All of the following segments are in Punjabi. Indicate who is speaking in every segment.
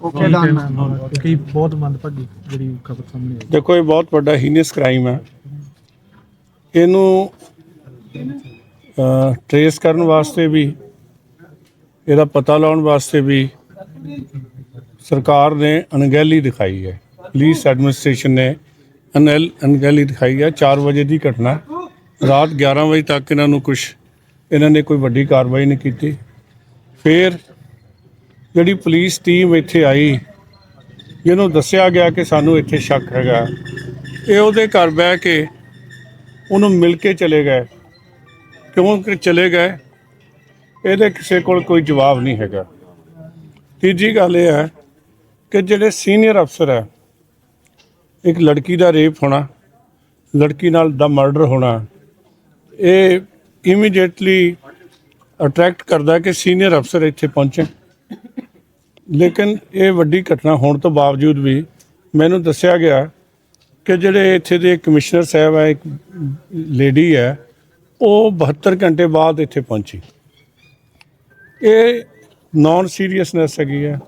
Speaker 1: ਓਕੇ ਡਨ
Speaker 2: ਕਈ ਬਹੁਤ ਮੰਦਭਾਗੀ ਜਿਹੜੀ ਖਬਰ ਸਾਹਮਣੇ ਆਈ
Speaker 3: ਦੇਖੋ ਇਹ ਬਹੁਤ ਵੱਡਾ ਹੀਨੀਅਸ ਕ੍ਰਾਈਮ ਹੈ ਇਹਨੂੰ ਟਰੇਸ ਕਰਨ ਵਾਸਤੇ ਵੀ ਇਹਦਾ ਪਤਾ ਲਾਉਣ ਵਾਸਤੇ ਵੀ ਸਰਕਾਰ ਨੇ ਅਣਗਹਿਲੀ ਦਿਖਾਈ ਹੈ ਪੁਲਿਸ ਐਡਮਿਨਿਸਟ੍ਰੇਸ਼ਨ ਨੇ ਅਨਲ ਅਣਗਹਿਲੀ ਦਿਖਾਈ ਹੈ 4 ਵਜੇ ਦੀ ਘਟਨਾ ਰਾਤ 11 ਵਜੇ ਤੱਕ ਇਹਨਾਂ ਨੂੰ ਕੁਝ ਇਹਨਾਂ ਨੇ ਕੋਈ ਵੱਡੀ ਕਾਰਵਾਈ ਨਹੀਂ ਕੀਤੀ ਫਿਰ ਜਿਹੜੀ ਪੁਲਿਸ ਟੀਮ ਇੱਥੇ ਆਈ, ਜਿਹਨੂੰ ਦੱਸਿਆ ਗਿਆ ਕਿ ਸਾਨੂੰ ਇੱਥੇ ਸ਼ੱਕ ਹੈਗਾ, ਇਹ ਉਹਦੇ ਘਰ ਬਹਿ ਕੇ ਉਹਨੂੰ ਮਿਲ ਕੇ ਚਲੇ ਗਏ। ਕਿਉਂਕਿ ਚਲੇ ਗਏ? ਇਹਦੇ ਕਿਸੇ ਕੋਲ ਕੋਈ ਜਵਾਬ ਨਹੀਂ ਹੈਗਾ। ਤੀਜੀ ਗੱਲ ਇਹ ਹੈ ਕਿ ਜਿਹੜੇ ਸੀਨੀਅਰ ਅਫਸਰ ਹੈ, ਇੱਕ ਲੜਕੀ ਦਾ ਰੇਪ ਹੋਣਾ, ਲੜਕੀ ਨਾਲ ਦਾ ਮਰਡਰ ਹੋਣਾ, ਇਹ ਇਮੀਡੀਏਟਲੀ ਅਟਰੈਕਟ ਕਰਦਾ ਕਿ ਸੀਨੀਅਰ ਅਫਸਰ ਇੱਥੇ ਪਹੁੰਚੇ। ਲੇਕਿਨ ਇਹ ਵੱਡੀ ਘਟਨਾ ਹੋਣ ਤੋਂ ਬਾਵਜੂਦ ਵੀ ਮੈਨੂੰ ਦੱਸਿਆ ਗਿਆ ਕਿ ਜਿਹੜੇ ਇੱਥੇ ਦੇ ਕਮਿਸ਼ਨਰ ਸਾਹਿਬ ਹੈ ਇੱਕ ਲੇਡੀ ਹੈ, ਉਹ 72 ਘੰਟੇ ਬਾਅਦ ਇੱਥੇ ਪਹੁੰਚੀ। ਇਹ ਨਾਨ ਸੀਰੀਅਸਨੈਸ ਹੈਗੀ ਹੈ।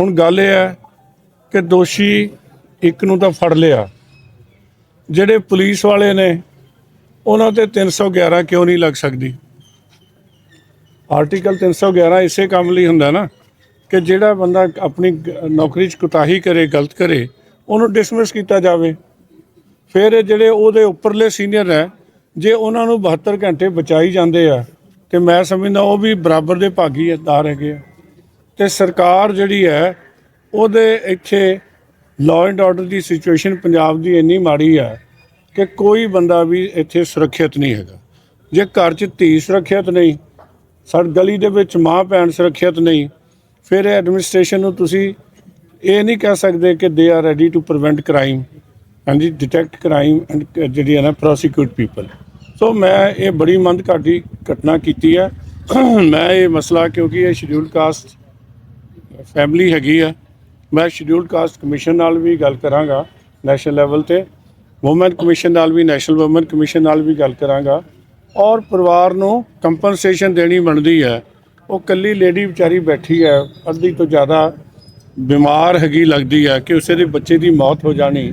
Speaker 3: ਹੁਣ ਗੱਲ ਇਹ ਹੈ ਕਿ ਦੋਸ਼ੀ ਇੱਕ ਨੂੰ ਤਾਂ ਫੜ ਲਿਆ। ਜਿਹੜੇ ਪੁਲਿਸ ਵਾਲੇ ਨੇ, ਉਹਨਾਂ ਤੇ 311 ਕਿਉਂ ਨਹੀਂ ਲੱਗ ਸਕਦੀ? ਆਰਟੀਕਲ 311 ਇਸੇ ਕੰਮ ਲਈ ਹੁੰਦਾ ਨਾ। ਕਿ ਜਿਹੜਾ ਬੰਦਾ ਆਪਣੀ ਨੌਕਰੀ 'ਚ ਕੁਤਾਹੀ ਕਰੇ, ਗਲਤ ਕਰੇ, ਉਹਨੂੰ ਡਿਸਮਿਸ ਕੀਤਾ ਜਾਵੇ। ਫਿਰ ਜਿਹੜੇ ਉਹਦੇ ਉੱਪਰਲੇ ਸੀਨੀਅਰ ਹੈ, ਜੇ ਉਹਨਾਂ ਨੂੰ 72 ਘੰਟੇ ਬਚਾਈ ਜਾਂਦੇ ਆ, ਤੇ ਮੈਂ ਸਮਝਦਾ ਉਹ ਵੀ ਬਰਾਬਰ ਦੇ ਭਾਗੀਦਾਰ ਹੈਗੇ ਆ। ਤੇ ਸਰਕਾਰ ਜਿਹੜੀ ਹੈ, ਉਹਦੇ ਇੱਥੇ ਲਾਅ ਐਂਡ ਆਰਡਰ ਦੀ ਸਿਚੁਏਸ਼ਨ ਪੰਜਾਬ ਦੀ ਇੰਨੀ ਮਾੜੀ ਆ ਕਿ ਕੋਈ ਬੰਦਾ ਵੀ ਇੱਥੇ ਸੁਰੱਖਿਅਤ ਨਹੀਂ ਹੈਗਾ। ਜੇ ਘਰ 'ਚ ਧੀ ਸੁਰੱਖਿਅਤ ਨਹੀਂ ਸਾਡੀ ਗਲੀ ਦੇ ਵਿੱਚ ਮਾਂ ਭੈਣ ਸੁਰੱਖਿਅਤ ਨਹੀਂ ਫਿਰ ਐਡਮਿਨਿਸਟ੍ਰੇਸ਼ਨ ਨੂੰ ਤੁਸੀਂ ਇਹ ਨਹੀਂ ਕਹਿ ਸਕਦੇ ਕਿ they are ready to prevent crime and detect crime and ਜਿਹੜੀ ਹੈ ਨਾ ਪ੍ਰੋਸੀਕਿਊਟ ਪੀਪਲ ਸੋ ਮੈਂ ਇਹ ਬੜੀ ਮੰਦ ਮੰਦਘਾਟੀ ਘਟਨਾ ਕੀਤੀ ਹੈ। ਮੈਂ ਇਹ ਮਸਲਾ ਕਿਉਂਕਿ ਇਹ ਸ਼ਡਿਊਲ ਕਾਸਟ ਫੈਮਿਲੀ ਹੈਗੀ ਆ। ਮੈਂ ਸ਼ਡਿਊਲਡ ਕਾਸਟ ਕਮਿਸ਼ਨ ਨਾਲ ਵੀ ਗੱਲ ਕਰਾਂਗਾ ਨੈਸ਼ਨਲ ਲੈਵਲ ਤੇ। ਔਮਨ ਕਮਿਸ਼ਨ ਨਾਲ ਵੀ ਨੈਸ਼ਨਲ ਔਮਨ ਕਮਿਸ਼ਨ ਨਾਲ ਵੀ ਗੱਲ ਕਰਾਂਗਾ। ਔਰ ਪਰਿਵਾਰ ਨੂੰ ਕੰਪਨਸੇਸ਼ਨ ਦੇਣੀ ਬਣਦੀ ਹੈ। ਉਹ ਕੱਲੀ ਲੇਡੀ ਵਿਚਾਰੀ ਬੈਠੀ ਹੈ, ਅੱਧੀ ਤੋਂ ਜ਼ਿਆਦਾ ਬਿਮਾਰ ਹੈਗੀ ਲੱਗਦੀ ਹੈ ਕਿ ਉਸੇ ਦੇ ਬੱਚੇ ਦੀ ਮੌਤ ਹੋ ਜਾਣੀ।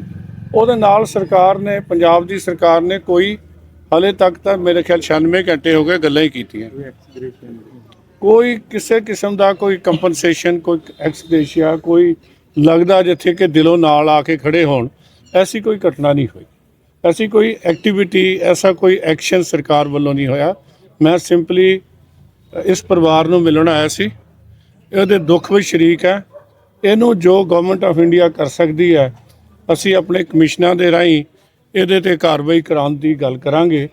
Speaker 3: ਉਹਦੇ ਨਾਲ ਸਰਕਾਰ ਨੇ, ਪੰਜਾਬ ਦੀ ਸਰਕਾਰ ਨੇ ਕੋਈ ਹਲੇ ਤੱਕ ਤਾਂ ਮੇਰੇ ਖਿਆਲ 96 ਘੰਟੇ ਹੋ ਗਏ ਗੱਲਾਂ ਹੀ ਕੀਤੀਆਂ। ਕੋਈ ਕਿਸੇ ਕਿਸਮ ਦਾ ਕੋਈ ਕੰਪਨਸੇਸ਼ਨ ਕੋਈ ਐਕਸਗ੍ਰੇਸ਼ੀਆ ਕੋਈ ਲੱਗਦਾ ਜਿੱਥੇ ਕਿ ਦਿਲੋਂ ਨਾਲ ਆ ਕੇ ਖੜੇ ਹੋਣ, ਐਸੀ ਕੋਈ ਘਟਨਾ ਨਹੀਂ ਹੋਈ। ਐਸੀ ਕੋਈ ਐਕਟੀਵਿਟੀ ਐਸਾ ਕੋਈ ਐਕਸ਼ਨ ਸਰਕਾਰ ਵੱਲੋਂ ਨਹੀਂ ਹੋਇਆ। ਮੈਂ ਸਿੰਪਲੀ ਇਸ ਪਰਿਵਾਰ ਨੂੰ ਮਿਲਣ ਆਇਆ ਸੀ। ਇਹਦੇ ਦੁੱਖ ਵਿੱਚ ਸ਼ਰੀਕ ਹੈ। ਇਹਨੂੰ ਜੋ ਗਵਰਨਮੈਂਟ ਆਫ ਇੰਡੀਆ ਕਰ ਸਕਦੀ ਹੈ, ਅਸੀਂ ਆਪਣੇ ਕਮਿਸ਼ਨਾਂ ਦੇ ਰਾਹੀਂ ਇਹਦੇ ਤੇ ਕਾਰਵਾਈ ਕਰਾਉਣ ਦੀ ਗੱਲ ਕਰਾਂਗੇ।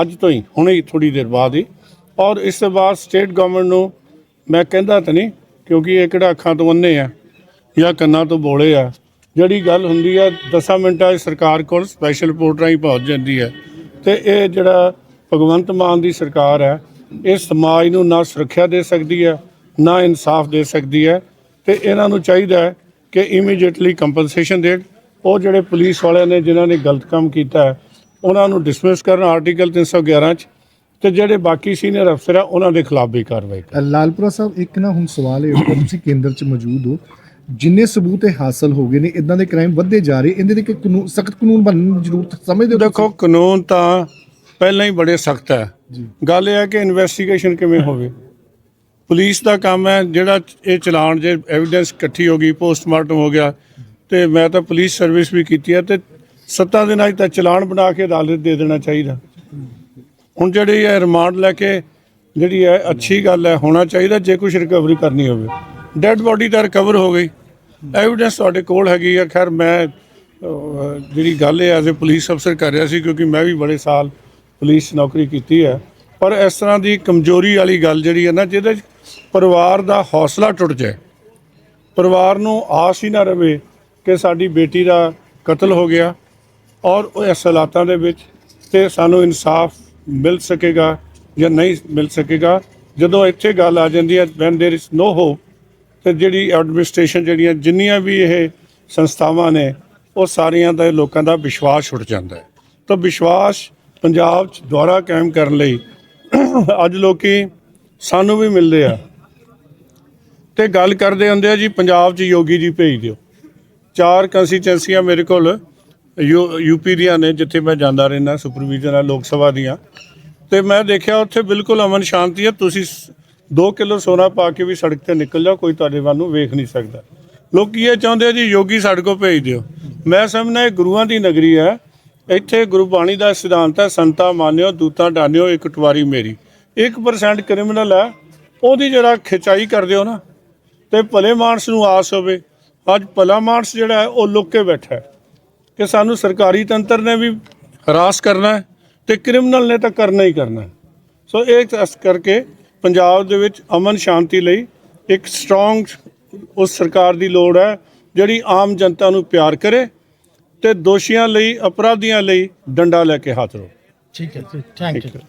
Speaker 3: ਅੱਜ ਤੋਂ ਹੀ, ਹੁਣੇ ਹੀ ਥੋੜੀ ਦੇਰ ਬਾਅਦ ਹੀ। ਔਰ ਇਸ ਤੋਂ ਬਾਅਦ ਸਟੇਟ ਗਵਰਨਮੈਂਟ ਨੂੰ ਮੈਂ ਕਹਿੰਦਾ ਤਾਂ ਨਹੀਂ, ਕਿਉਂਕਿ ਇਹ ਕਿਹੜਾ ਅੱਖਾਂ ਤੋਂ ਅੰਨੇ ਆ ਜਾਂ ਕੰਨਾਂ ਤੋਂ ਬੋਲੇ ਆ। ਜਿਹੜੀ ਗੱਲ ਹੁੰਦੀ ਆ 10 ਮਿੰਟਾਂ 'ਚ ਸਰਕਾਰ ਕੋਲ ਸਪੈਸ਼ਲ ਰਿਪੋਰਟ ਰਾਹੀਂ ਪਹੁੰਚ ਜਾਂਦੀ ਹੈ। ਤੇ ਇਹ ਜਿਹੜਾ ਭਗਵੰਤ ਮਾਨ ਦੀ ਸਰਕਾਰ ਹੈ ਇਹ ਸਮਾਜ ਨੂੰ ਨਾ ਸੁਰੱਖਿਆ ਦੇ ਸਕਦੀ ਹੈ ਨਾ ਇਨਸਾਫ ਦੇ ਸਕਦੀ ਹੈ ਤੇ ਇਹਨਾਂ ਨੂੰ ਚਾਹੀਦਾ ਹੈ ਕਿ ਇਮੀਡੀਏਟਲੀ ਕੰਪਨਸੇਸ਼ਨ ਦੇਣ। ਉਹ ਜਿਹੜੇ ਪੁਲਿਸ ਵਾਲਿਆਂ ਨੇ ਜਿਨ੍ਹਾਂ ਨੇ ਗਲਤ ਕੰਮ ਕੀਤਾ ਹੈ ਉਹਨਾਂ ਨੂੰ ਡਿਸਮਿਸ ਕਰਨ ਆਰਟੀਕਲ 311 ਚ ਤੇ ਜਿਹੜੇ ਬਾਕੀ ਸੀਨੀਅਰ ਅਫਸਰ ਆ ਉਹਨਾਂ ਦੇ ਖਿਲਾਫ ਵੀ ਕਾਰਵਾਈ ਕਰਨ।
Speaker 4: ਲਾਲਪੁਰਾ ਸਾਹਿਬ ਇੱਕ ਨਾ ਹੁਣ ਸਵਾਲ ਇਹ ਉੱਠਦਾ ਤੁਸੀਂ ਕੇਂਦਰ 'ਚ ਮੌਜੂਦ ਹੋ। ਜਿੰਨੇ ਸਬੂਤ ਇਹ ਹਾਸਲ ਹੋ ਗਏ ਨੇ ਇਦਾਂ ਦੇ ਕ੍ਰਾਈਮ ਵੱਧਦੇ ਜਾ ਰਹੇ ਇਹਦੇ ਤੇ ਕੋਈ ਕਾਨੂੰਨ ਸਖਤ ਕਾਨੂੰਨ ਬਣਨ ਦੀ ਜ਼ਰੂਰਤ ਸਮਝਦੇ ਹੋ
Speaker 3: ਦੇਖੋ ਕਾਨੂੰਨ ਤਾਂ ਪਹਿਲਾਂ ਹੀ ਬੜੇ ਸਖਤ ਹੈ। ਗੱਲ ਇਹ ਹੈ ਕਿ ਇਨਵੈਸਟੀਗੇਸ਼ਨ ਕਿਵੇਂ ਹੋਵੇ? ਪੁਲਿਸ ਦਾ ਕੰਮ ਹੈ ਜਿਹੜਾ ਇਹ ਚਲਾਨ ਜੇ ਐਵੀਡੈਂਸ ਇਕੱਠੀ ਹੋ ਗਈ ਪੋਸਟਮਾਰਟਮ ਹੋ ਗਿਆ, ਤੇ ਮੈਂ ਤਾਂ ਪੁਲਿਸ ਸਰਵਿਸ ਵੀ ਕੀਤੀ ਹੈ ਤੇ ਸੱਤਾਂ ਦਿਨਾਂ 'ਚ ਤਾਂ ਚਲਾਨ ਬਣਾ ਕੇ ਅਦਾਲਤ ਦੇ ਦੇਣਾ ਚਾਹੀਦਾ। ਹੁਣ ਜਿਹੜੀ ਹੈ ਰਿਮਾਂਡ ਲੈ ਕੇ ਜਿਹੜੀ ਹੈ ਅੱਛੀ ਗੱਲ ਹੈ, ਹੋਣਾ ਚਾਹੀਦਾ ਜੇ ਕੁਝ ਰਿਕਵਰੀ ਕਰਨੀ ਹੋਵੇ। ਡੈੱਡ ਬੋਡੀ ਤਾਂ ਰਿਕਵਰ ਹੋ ਗਈ। ਐਵੀਡੈਂਸ ਤੁਹਾਡੇ ਕੋਲ ਹੈਗੀ ਆ। ਖੈਰ, ਮੈਂ ਜਿਹੜੀ ਗੱਲ ਹੈ ਐਜ਼ ਅ ਪੁਲਿਸ ਅਫਸਰ ਕਰ ਰਿਹਾ ਸੀ ਕਿਉਂਕਿ ਮੈਂ ਵੀ ਬੜੇ ਸਾਲ ਪੁਲਿਸ 'ਚ ਨੌਕਰੀ ਕੀਤੀ ਹੈ ਪਰ ਇਸ ਤਰ੍ਹਾਂ ਦੀ ਕਮਜ਼ੋਰੀ ਵਾਲੀ ਗੱਲ ਜਿਹੜੀ ਹੈ ਨਾ ਜਿਹਦੇ 'ਚ ਪਰਿਵਾਰ ਦਾ ਹੌਸਲਾ ਟੁੱਟ ਜਾਏ ਪਰਿਵਾਰ ਨੂੰ ਆਸ ਹੀ ਨਾ ਰਵੇ ਕਿ ਸਾਡੀ ਬੇਟੀ ਦਾ ਕਤਲ ਹੋ ਗਿਆ ਔਰ ਉਹ ਇਸ ਹਾਲਾਤਾਂ ਦੇ ਵਿੱਚ ਤੇ ਸਾਨੂੰ ਇਨਸਾਫ ਮਿਲ ਸਕੇਗਾ ਜਾਂ ਨਹੀਂ ਮਿਲ ਸਕੇਗਾ ਜਦੋਂ ਇੱਥੇ ਗੱਲ ਆ ਜਾਂਦੀ ਹੈ when there is no hope ਤੇ ਜਿਹੜੀ ਐਡਮਿਨਿਸਟ੍ਰੇਸ਼ਨ ਜਿਹੜੀਆਂ ਜਿੰਨੀਆਂ ਵੀ ਇਹ ਸੰਸਥਾਵਾਂ ਨੇ ਉਹ ਸਾਰੀਆਂ ਦਾ ਲੋਕਾਂ ਦਾ ਵਿਸ਼ਵਾਸ ਉੱਠ ਜਾਂਦਾ ਹੈ ਤਾਂ ਵਿਸ਼ਵਾਸ ਪੰਜਾਬ 'ਚ ਦੁਆਰਾ ਕਾਇਮ ਕਰਨ ਲਈ ਅੱਜ ਲੋਕੀ ਸਾਨੂੰ ਵੀ ਮਿਲਦੇ ਆ। ਤੇ ਗੱਲ ਕਰਦੇ ਹੁੰਦੇ ਆ ਜੀ, ਪੰਜਾਬ 'ਚ ਯੋਗੀ ਜੀ ਭੇਜ ਦਿਓ। ਚਾਰ ਕੰਸਟੀਚੈਂਸੀਆਂ ਮੇਰੇ ਕੋਲ ਯੂ- ਯੂਪੀ ਦੀਆਂ ਨੇ, ਜਿੱਥੇ ਮੈਂ ਜਾਂਦਾ ਰਹਿੰਦਾ ਸੁਪਰਵੀਜ਼ਨ ਆ, ਲੋਕ ਸਭਾ ਦੀਆਂ। ਤੇ ਮੈਂ ਦੇਖਿਆ ਉੱਥੇ ਬਿਲਕੁਲ ਅਮਨ ਸ਼ਾਂਤੀ ਹੈ ਤੁਸੀਂ 2 ਕਿਲੋ ਸੋਨਾ ਪਾ ਕੇ ਵੀ ਸੜਕ ਤੇ ਨਿਕਲ ਜਾਓ, ਕੋਈ ਤੁਹਾਡੇ ਵੱਲ ਨੂੰ ਵੇਖ ਨਹੀਂ ਸਕਦਾ। ਲੋਕੀ ਇਹ ਚਾਹੁੰਦੇ ਆ ਜੀ, ਯੋਗੀ ਸਾਡੇ ਕੋਲ ਭੇਜ ਦਿਓ। ਮੈਂ ਸਮਝਣਾ ਇਹ ਗੁਰੂਆਂ ਦੀ ਨਗਰੀ ਹੈ ਇੱਥੇ ਗੁਰਬਾਣੀ ਦਾ ਸਿਧਾਂਤ ਹੈ, ਸੰਤਾ ਮਾਨਿਓ, ਦੂਤਾਂ ਡਾਨਿਓ, ਇੱਕ ਟਵਾਰੀ ਮੇਰੀ। 1% ਕ੍ਰਿਮੀਨਲ ਹੈ, ਉਹਦੀ ਜਿਹੜਾ ਖਿਚਾਈ ਕਰਦੇ ਹੋ ਨਾ, ਤੇ ਭਲੇ ਮਾਨਸ ਨੂੰ ਆਸ ਹੋਵੇ, ਅੱਜ ਭਲਾ ਮਾਨਸ ਜਿਹੜਾ ਹੈ, ਉਹ ਲੁੱਕ ਕੇ ਬੈਠਾ ਹੈ। ਕਿ ਸਾਨੂੰ ਸਰਕਾਰੀ ਤੰਤਰ ਨੇ ਵੀ ਹਰਾਸ ਕਰਨਾ ਹੈ, ਤੇ ਕ੍ਰਿਮੀਨਲ ਨੇ ਤਾਂ ਕਰਨਾ ਹੀ ਕਰਨਾ ਸੋ ਇਹ ਇਸ ਕਰਕੇ ਪੰਜਾਬ ਦੇ ਵਿੱਚ ਅਮਨ ਸ਼ਾਂਤੀ ਲਈ ਇੱਕ ਸਟਰੋਂਗ ਉਸ ਸਰਕਾਰ ਦੀ ਲੋੜ ਹੈ, ਜਿਹੜੀ ਆਮ ਜਨਤਾ ਨੂੰ ਪਿਆਰ ਕਰੇ ਤੇ ਦੋਸ਼ੀਆਂ ਲਈ ਅਪਰਾਧੀਆਂ ਲਈ ਡੰਡਾ ਲੈ ਕੇ ਹੱਥ ਰੋ
Speaker 2: ਠੀਕ ਹੈ ਥੈਂਕ ਯੂ